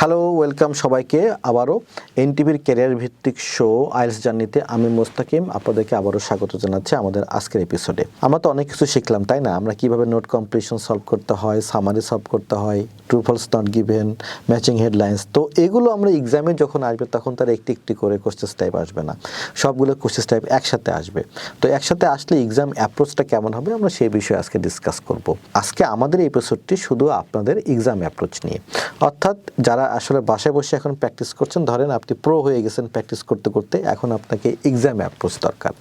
Hello, welcome সবাইকে আবারও এনটিভির career ভিত্তিক শো, আইলস জার্নিতে আমি মোস্তাকিম আপনাদেরকে আবারও স্বাগত জানাচ্ছি আমাদের আজকের এপিসোডে আমরা তো অনেক কিছু শিখলাম, তাই না? আমরা কীভাবে নোট কম্পিটিশন সলভ করতে হয় সামারি সলভ করতে হয় true false not given matching headlines তো এগুলো আমরা এক্সামে যখন আসবে, তখন তার একটি একটি করে কোশ্চেস টাইপ আসবে না। সবগুলো কোশ্চেস টাইপ একসাথে আসবে। তো একসাথে আসলে এক্সাম অ্যাপ্রোচটা কেমন হবে, আমরা সেই বিষয়ে আজকে ডিসকাস করব। আজকে আমাদের এপিসোডটি শুধু আপনাদের এক্সাম অ্যাপ্রোচ নিয়ে। অর্থাৎ যারা আসলে বাসায় বসে এখন প্র্যাকটিস করছেন। ধরেন আপনি প্রো হয়ে গেছেন প্র্যাকটিস করতে করতে, এখন আপনাকে এক্সাম অ্যাপ্রোচ দরকার।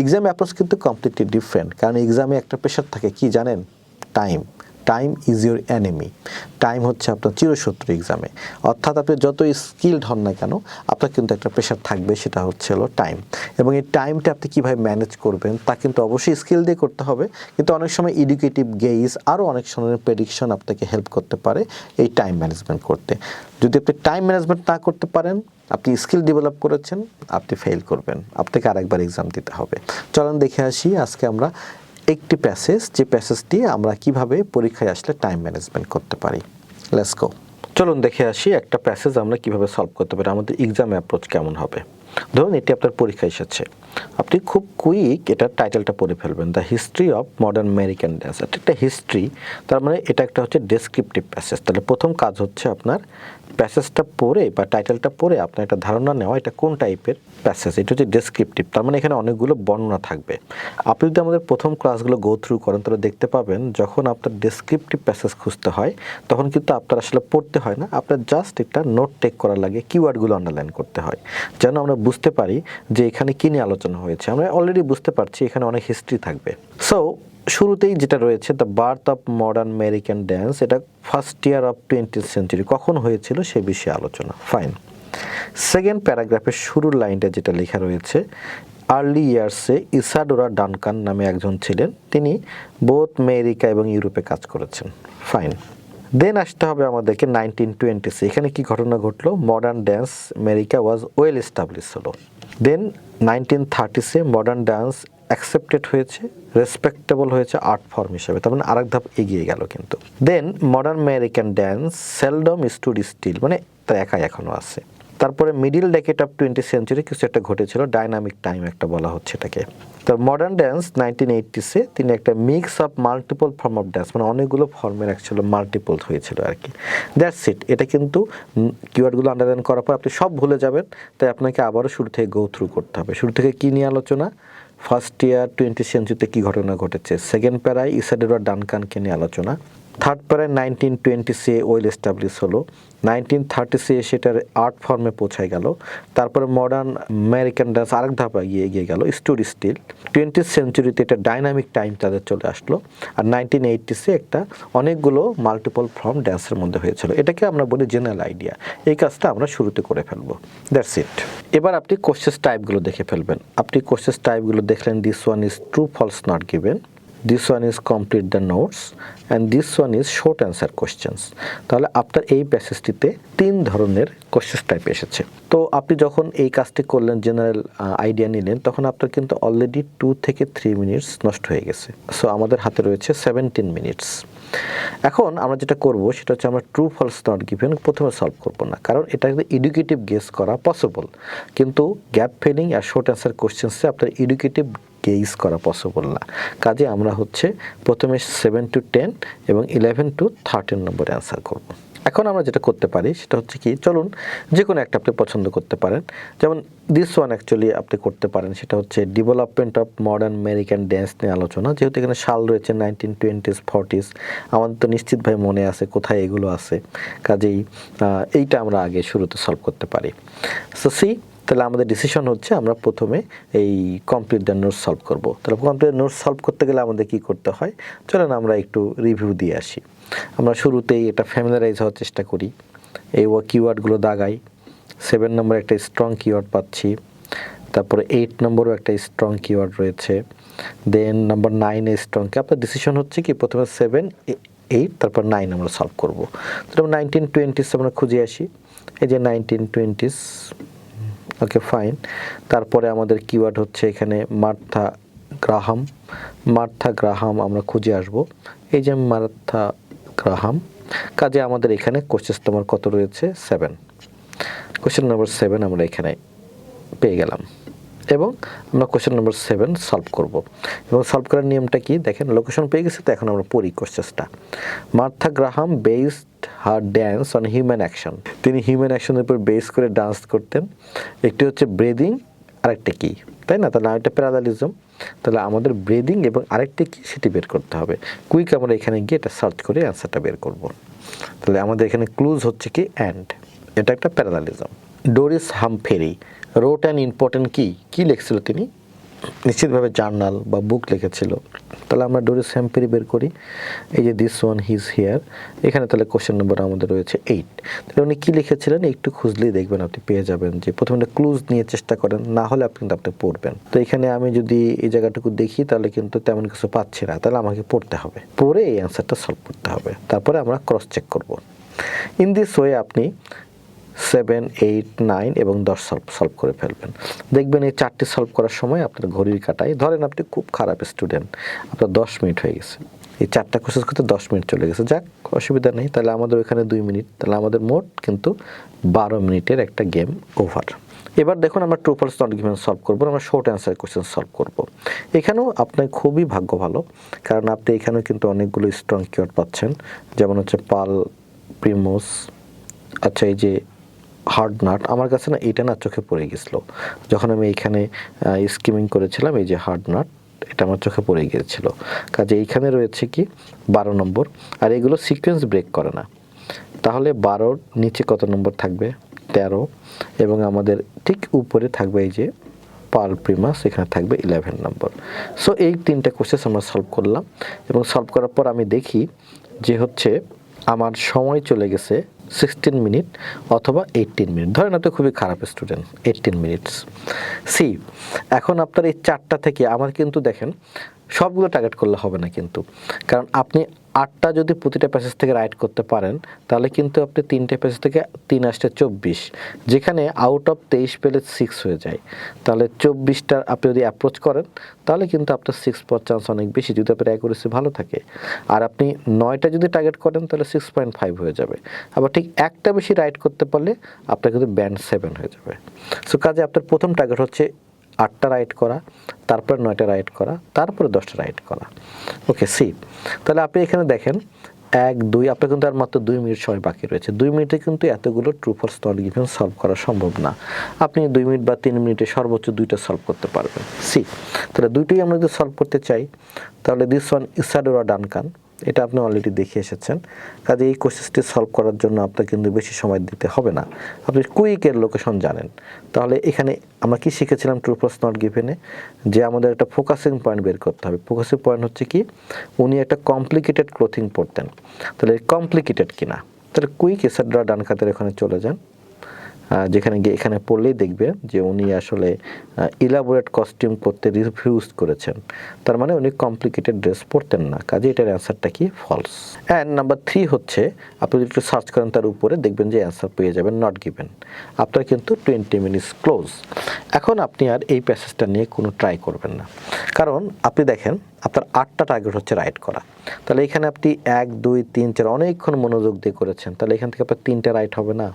এক্সাম অ্যাপ্রোচ কিন্তু কমপ্লিটলি ডিফারেন্ট কারণ এক্সামে একটা প্রেশার থাকে, কি জানেন? Time time is your enemy time হচ্ছে আপনার চিরশত্রু এক্সামে অর্থাৎ আপনি যত স্কিলড হন না কেন, আপনার কিন্তু একটা প্রেশার থাকবে, সেটা হচ্ছে হলো টাইম এবং এই টাইমটা আপনি কীভাবে ম্যানেজ করবেন, তা কিন্তু অবশ্যই স্কিল দিয়ে করতে হবে। কিন্তু অনেক সময় এডুকেটিভ গেইজ আরও অনেক সময় প্রেডিকশন আপনাকে হেল্প করতে পারে এই টাইম ম্যানেজমেন্ট করতে। যদি আপনি টাইম ম্যানেজমেন্ট না করতে পারেন, আপনি স্কিল ডেভেলপ করেছেন, আপনি ফেল করবেন। আপনাকে আরেকবার এক্সাম দিতে হবে। চলুন দেখে আসি আজকে আমরা একটি প্যাসেজ যে প্যাসেজটি আমরা কীভাবে পরীক্ষায় আসলে টাইম ম্যানেজমেন্ট করতে পারি। লেটস গো চলুন দেখে আসি একটা প্যাসেজ আমরা কীভাবে সলভ করতে পারি, আমাদের এক্সাম অ্যাপ্রোচ কেমন হবে। ধরুন, এটি আপনার পরীক্ষা এসেছে। আপনি খুব কুইক এটার টাইটেলটা পড়ে ফেলবেন the history of modern American dance এটা একটা হিস্ট্রি তার মানে এটা একটা হচ্ছে ডেসক্রিপটিভ প্যাসেজ তাহলে প্রথম কাজ হচ্ছে আপনার প্যাসেজটা পড়ে বা টাইটেলটা পড়ে আপনার একটা ধারণা নেওয়া এটা কোন টাইপের প্যাসেজ এটা হচ্ছে ডেসক্রিপটিভ তার মানে এখানে অনেকগুলো বর্ণনা থাকবে। আপনি যদি আমাদের প্রথম ক্লাসগুলো গো থ্রু করেন, তাহলে দেখতে পাবেন যখন আপনার ডেসক্রিপটিভ প্যাসেজ খুঁজতে হয়, তখন কিন্তু আপনার আসলে পড়তে হয় না। আপনার জাস্ট একটা নোট টেক করার লাগে কিওয়ার্ডগুলো আন্ডারলাইন করতে হয়। যেন আমরা বুঝতে পারি যে এখানে কী নিয়ে আলোচনা হয়েছে। আমরা অলরেডি বুঝতে পারছি এখানে অনেক হিস্ট্রি থাকবে। সো শুরুতেই যেটা রয়েছে the birth of modern American dance এটা first year of twenty century কখন হয়েছিল সে বিষয়ে আলোচনা। ফাইন সেকেন্ড প্যারাগ্রাফের শুরুর লাইনটা যেটা লেখা রয়েছে আর্লি ইয়ার্সে ইসাডোরা ডানকান নামে একজন ছিলেন। তিনি বোথ আমেরিকা এবং ইউরোপে কাজ করেছেন। ফাইন দেন আসতে হবে আমাদেরকে নাইনটিন টোয়েন্টিসে এখানে কি ঘটনা ঘটলো? Modern dance America was well establish হলো। দেন নাইনটিন থার্টিসে মডার্ন ডান্স অ্যাকসেপ্টেড হয়েছে রেসপেক্টেবল হয়েছে আর্ট ফর্ম হিসেবে। তার মানে আরেক ধাপ এগিয়ে গেল কিন্তু। Then modern American dance seldom stood still মানে তা একাই এখনও আছে। তারপরে middle decade of twenty century কিছু একটা ঘটেছিল ডাইনামিক টাইম একটা বলা হচ্ছে এটাকে। তো মডার্ন ড্যান্স নাইনটিন এইটিসে তিনি একটা mix of multiple form of dance মানে অনেকগুলো ফর্মের অ্যাকচুয়ালি মাল্টিপল হয়েছিল আর কি। দ্যাটস ইট এটা কিন্তু কিওয়ার্ডগুলো আন্ডারলাইন করার পর আপনি সব ভুলে যাবেন, তাই আপনাকে আবারও শুরু থেকে গো থ্রু করতে হবে। শুরু থেকে কী নিয়ে আলোচনা? ফার্স্ট ইয়ার টোয়েন্টি সেঞ্চুরিতে কী ঘটনা ঘটেছে? সেকেন্ড প্যারায় ইসাডেরা ডানকানকে নিয়ে আলোচনা। থার্ড প্যারায় nineteen twenties well establish হলো। নাইনটিন থার্টি সি সেটার আর্ট ফর্মে পৌঁছায় গেল। তারপরে মডার্ন আমেরিকান ডান্স আরেক ধাপ এগিয়ে এগিয়ে গেল স্টুড স্টিল টোয়েন্টি সেঞ্চুরিতে এটা ডাইনামিক টাইম তাদের চলে আসলো। আর নাইনটিন এইটিসে একটা অনেকগুলো মাল্টিপল ফর্ম ড্যান্সের মধ্যে হয়েছিল। এটাকে আমরা বলি জেনারেল আইডিয়া এই কাজটা আমরা শুরুতে করে ফেলব। দ্যাটস ইট এবার আপনি কোশ্চেস টাইপগুলো দেখে ফেলবেন। আপনি কোশ্চেস টাইপগুলো দেখলেন this one is true false not given this one is complete the notes and this one is short answer questions তাহলে আপনার এই প্যাসেজটিতে তিন ধরনের কোশ্চেস টাইপ এসেছে। তো আপনি যখন এই কাজটি করলেন জেনারেল আইডিয়া নিলেন, তখন আপনার কিন্তু অলরেডি টু থেকে থ্রি মিনিটস নষ্ট হয়ে গেছে। সো আমাদের হাতে রয়েছে সেভেন্টিন মিনিটস এখন আমরা যেটা করব, সেটা হচ্ছে আমরা ট্রু ফলস নট গিভেন প্রথমে সলভ করব না। কারণ এটা কিন্তু এডুকেটিভ গেস করা পসিবল কিন্তু গ্যাপ ফিলিং আর শর্ট অ্যান্সার কোশ্চেন্সে আপনার এডুকেটিভ গেইজ করা পসিবল না। কাজে আমরা হচ্ছে প্রথমে সেভেন টু টেন এবং ইলেভেন টু থার্টিন নম্বরে অ্যান্সার করব। এখন আমরা যেটা করতে পারি সেটা হচ্ছে কি, চলুন যে কোনো একটা আপনি পছন্দ করতে পারেন। যেমন দিস ওয়ান অ্যাকচুয়ালি আপনি করতে পারেন, সেটা হচ্ছে development of modern American dance নিয়ে আলোচনা। যেহেতু এখানে সাল রয়েছে নাইনটিন টোয়েন্টিস ফর্টিস আমাদের তো নিশ্চিতভাবে মনে আছে কোথায় এগুলো আছে। কাজেই এইটা আমরা আগে শুরুতে সলভ করতে পারি। সো সি তাহলে আমাদের ডিসিশন হচ্ছে আমরা প্রথমে এই কমপ্লিট দ্য নোটস সলভ করব। তাহলে কমপ্লিট নোটস সলভ করতে গেলে আমাদের কি করতে হয়? চলেন আমরা একটু রিভিউ দিয়ে আসি। আমরা শুরুতেই এটা ফ্যামিলারাইজ হওয়ার চেষ্টা করি। এই কিওয়ার্ডগুলো দাগাই। সেভেন নম্বর একটা স্ট্রং কিওয়ার্ড পাচ্ছি। তারপরে এইট নম্বরও একটা স্ট্রং কিওয়ার্ড রয়েছে। দেন নাম্বার নাইনে স্ট্রং কি আপনার ডিসিশন হচ্ছে কি? প্রথমে সেভেন এইট তারপর নাইন আমরা সলভ করব। তাহলে নাইনটিন টোয়েন্টিস আমরা খুঁজে আসি। এই যে নাইনটিন টোয়েন্টিস ওকে ফাইন তারপরে আমাদের কিওয়ার্ড হচ্ছে এখানে মার্থা গ্রাহাম মার্থা গ্রাহাম আমরা খুঁজে আসব। এই যে মার্থা গ্রাহাম কাজে আমাদের এখানে কোশ্চেন নম্বর কত রয়েছে? সেভেন কোশ্চেন নম্বর সেভেন আমরা এখানে পেয়ে গেলাম। এবং আমরা কোশ্চেন নম্বর সেভেন সলভ করব। এবং সলভ করার নিয়মটা কি? দেখেন লোকেশন পেয়ে গেছে তো এখন আমরা পড়ি কোশ্চেসটা Martha Graham based her dance on human action তিনি হিউম্যান অ্যাকশনের উপর বেস করে ডান্স করতেন। একটি হচ্ছে ব্রেদিং আরেকটা কি? তাই না? তাহলে আরেকটা প্যারালালিজম তাহলে আমাদের ব্রেদিং এবং আরেকটা কি? সেটি বের করতে হবে। কুইক আমরা এখানে গিয়ে এটা সার্চ করে অ্যান্সারটা বের করব। তাহলে আমাদের এখানে ক্লুজ হচ্ছে কি? অ্যান্ড এটা একটা parallelism Doris Humphrey wrote and important কি কি লিখছিল তিনি? নিশ্চিতভাবে জার্নাল বা বুক লিখেছিল। তাহলে আমরা ডোরিস হ্যাম্পেরি বের করি। এই যে দিস ওয়ান হিজ হিয়ার এখানে তাহলে কোশ্চেন নম্বর আমাদের রয়েছে এইট তাহলে উনি কী লিখেছিলেন? একটু খুঁজলেই দেখবেন আপনি পেয়ে যাবেন যে প্রথমে ক্লুজ নিয়ে চেষ্টা করেন, না হলে আপনি কিন্তু আপনি পড়বেন। তো এখানে আমি যদি এই জায়গাটুকু দেখি, তাহলে কিন্তু তেমন কিছু পাচ্ছি না। তাহলে আমাকে পড়তে হবে। পড়ে এই অ্যান্সারটা সলভ করতে হবে। তারপরে আমরা ক্রস চেক করব। ইন দিস ওয়ে আপনি সেভেন, এইট, নাইন এবং দশ সলভ সলভ করে ফেলবেন। দেখবেন এই চারটি সলভ করার সময় আপনার ঘড়ির কাটায়, ধরেন আপনি খুব খারাপ স্টুডেন্ট আপনার দশ মিনিট হয়ে গেছে। এই চারটা কোর্সেস করতে দশ মিনিট চলে গেছে। যাক, অসুবিধা নেই, তাহলে আমাদের ওইখানে দুই মিনিট তাহলে আমাদের মোট কিন্তু বারো মিনিটের একটা গেম ওভার এবার দেখুন আমরা true false not given solve করব, আমরা শর্ট অ্যান্সার কোশ্চেন সলভ করব। এখানেও আপনার খুবই ভাগ্য ভালো, কারণ আপনি এখানেও কিন্তু অনেকগুলো স্ট্রং কিওয়ার্ড পাচ্ছেন। যেমন হচ্ছে পাল, প্রিমোস আচ্ছা এই যে হার্ড নাট আমার কাছে না এটা না চোখে পড়ে গেছিল। যখন আমি এইখানে স্কিমিং করেছিলাম, এই যে হার্ড নাট এটা আমার চোখে পড়ে গিয়েছিল কাজে এইখানে রয়েছে কি, বারো নম্বর, আর এগুলো সিকোয়েন্স ব্রেক করে না। তাহলে বারোর নিচে কত নম্বর থাকবে? তেরো। এবং আমাদের ঠিক উপরে থাকবে এই যে পাল প্রিমাস এখানে থাকবে ইলেভেন নম্বর। সো এই তিনটা কোশ্চেন আমরা সলভ করলাম। এবং সলভ করার পর আমি দেখি যে হচ্ছে, আমার সময় চলে গেছে সিক্সটিন মিনিট অথবা এইটিন মিনিট ধরেন আপনি খুবই খারাপ স্টুডেন্ট এইটিন মিনিটস সি এখন আপনার এই চারটা থেকে আমার কিন্তু দেখেন সবগুলো টার্গেট করলে হবে না কিন্তু। কারণ আপনি আটটা যদি প্রতিটা প্যাসেজ থেকে রাইট করতে পারেন, তাহলে কিন্তু আপনি তিনটে প্যাসেজ থেকে তিন আসতে চব্বিশ। যেখানে আউট অফ তেইশ পেলে সিক্স হয়ে যায়। তাহলে চব্বিশটা আপনি যদি অ্যাপ্রোচ করেন, তাহলে কিন্তু আপনার সিক্স পাওয়ার চান্স অনেক বেশি, যদি আপনার অ্যাকুরেসি ভালো থাকে। আর আপনি নয়টা যদি টার্গেট করেন, তাহলে সিক্স পয়েন্ট ফাইভ হয়ে যাবে। আবার ঠিক একটা বেশি রাইট করতে পারলে, আপনার কিন্তু ব্যান্ড সেভেন হয়ে যাবে। সো কাজে আপনার প্রথম টার্গেট হচ্ছে আটটা রাইট করা, তারপরে নয়টা রাইট করা, তারপরে দশটা রাইট করা। Okay, see. তাহলে আপনি এখানে দেখেন, এক, দুই, আপনার কিন্তু আর মাত্র দুই মিনিট সময় বাকি রয়েছে। দুই মিনিটে কিন্তু এতগুলো true false not given solve করা সম্ভব না। আপনি দুই মিনিট বা তিন মিনিটে সর্বোচ্চ দুইটা সলভ করতে পারবেন। সি। তাহলে দুইটাই আমরা যদি সলভ করতে চাই, তাহলে দিস ওয়ান ইসাডোরা ডানকান এটা আপনি অলরেডি দেখে এসেছেন। কাজে এই কোশ্চেসটি সলভ করার জন্য আপনার কিন্তু বেশি সময় দিতে হবে না। আপনি কুইকের লোকেশন জানেন। তাহলে এখানে আমরা কি শিখেছিলাম ট্রু ফলস নট গিভেনে যে আমাদের একটা ফোকাসিং পয়েন্ট বের করতে হবে। ফোকাসিং পয়েন্ট হচ্ছে কি? উনি একটা কমপ্লিকেটেড ক্লোথিং পরতেন। তাহলে কমপ্লিকেটেড কিনা? তাহলে কুইক এসাডরা ডান খাতের এখানে চলে যান। যেখানে গিয়ে এখানে পড়লেই দেখবে যে উনি আসলে ইলাবোরেট কস্টিউম করতে রিফিউজ করেছেন। তার মানে উনি কমপ্লিকেটেড ড্রেস পরতেন না। কাজে এটার অ্যান্সারটা কি? ফলস অ্যান্ড নাম্বার থ্রি হচ্ছে, আপনি যদি একটু সার্চ করেন তার উপরে, দেখবেন যে অ্যান্সার পেয়ে যাবেন নট গিভেন আপনার কিন্তু টোয়েন্টি মিনিটস ক্লোজ এখন আপনি আর এই প্যাসেজটা নিয়ে কোনো ট্রাই করবেন না। কারণ আপনি দেখেন, আপনার আটটা টার্গেট হচ্ছে রাইট করা। তাহলে এখানে আপনি এক, দুই, তিন, চার অনেকক্ষণ মনোযোগ দিয়ে করেছেন। তাহলে এখান থেকে আপনার তিনটে রাইট হবে না।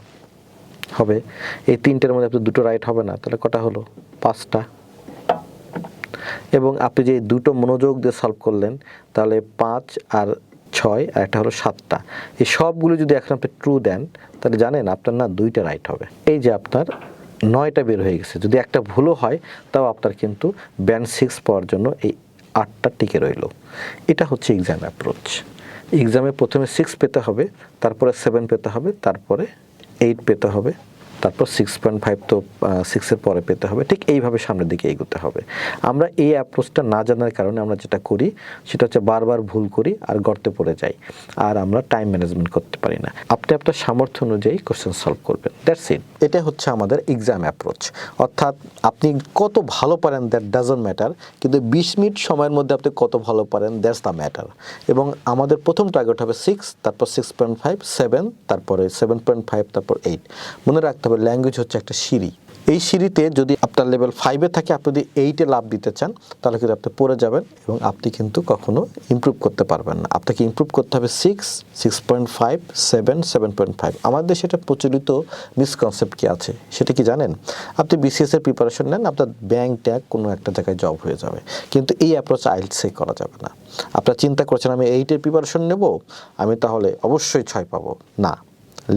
হবে। এই তিনটের মধ্যে আপনার দুটো রাইট হবে না, তাহলে কটা হলো? পাঁচটা। এবং আপনি যে দুটো মনোযোগ দিয়ে সলভ করলেন, তাহলে পাঁচ আর ছয় আর একটা হলো সাতটা। এই সবগুলো যদি এখন আপনি ট্রু দেন, তাহলে জানেন আপনার না দুইটা রাইট হবে। এই যে আপনার নয়টা বের হয়ে গেছে। যদি একটা ভুলও হয়, তাও আপনার কিন্তু ব্যান্ড সিক্স পাওয়ার জন্য এই আটটা টিকে রইল। এটা হচ্ছে এক্সাম অ্যাপ্রোচ এক্সামে প্রথমে সিক্স পেতে হবে, তারপরে সেভেন পেতে হবে, তারপরে এইট পেতে হবে। তারপর সিক্স পয়েন্ট ফাইভ তো সিক্সের পরে পেতে হবে। ঠিক এইভাবে সামনের দিকে এগোতে হবে। আমরা এই অ্যাপ্রোচটা না জানার কারণে আমরা যেটা করি, সেটা হচ্ছে বারবার ভুল করি আর গর্তে পড়ে যাই। আর আমরা টাইম ম্যানেজমেন্ট করতে পারি না। আপনি আপনার সামর্থ্য অনুযায়ী কোশ্চেন সলভ করবেন। দ্যাটস ইট এটা হচ্ছে আমাদের এক্সাম অ্যাপ্রোচ অর্থাৎ আপনি কত ভালো পারেন দ্যাট ডাজন্ট ম্যাটার কিন্তু বিশ মিনিট সময়ের মধ্যে আপনি কত ভালো পারেন দ্যাটস দ্য ম্যাটার এবং আমাদের প্রথম টার্গেট হবে সিক্স তারপর সিক্স পয়েন্ট ফাইভ সেভেন তারপরে সেভেন পয়েন্ট ফাইভ তারপর এইট মনে রাখতে হবে ল্যাঙ্গুয়েজ হচ্ছে একটা সিঁড়ি। এই সিঁড়িতে যদি আপনার লেভেল ফাইভে থাকে, আপনি যদি এইটে লাভ দিতে চান, তাহলে কিন্তু আপনি পড়ে যাবেন এবং আপনি কিন্তু কখনো ইমপ্রুভ করতে পারবেন না। আপনাকে ইমপ্রুভ করতে হবে six six point five seven seven point five আমাদের সেটা প্রচলিত মিসকনসেপ্ট কি আছে, সেটা কি জানেন? আপনি বিসিএস এর প্রিপারেশন নেন, আপনার ব্যাংক ট্যাগ কোনো একটা জায়গায় জব হয়ে যাবে। কিন্তু এই অ্যাপ্রোচ আইলসে করা যাবে না। আপনার চিন্তা করছেন, আমি এইটের প্রিপারেশন নেব? আমি তাহলে অবশ্যই ছয় পাবো। না।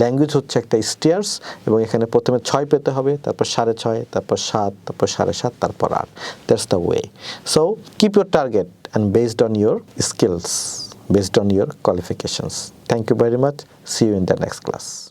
ল্যাঙ্গুয়েজ হচ্ছে একটা স্টিয়ার্স এবং এখানে প্রথমে ছয় পেতে হবে, তারপর সাড়ে ছয়, তারপর সাত, তারপর সাড়ে সাত, তারপর আট। That's the way so keep your target and based on your skills based on your qualifications thank you very much see you in the next class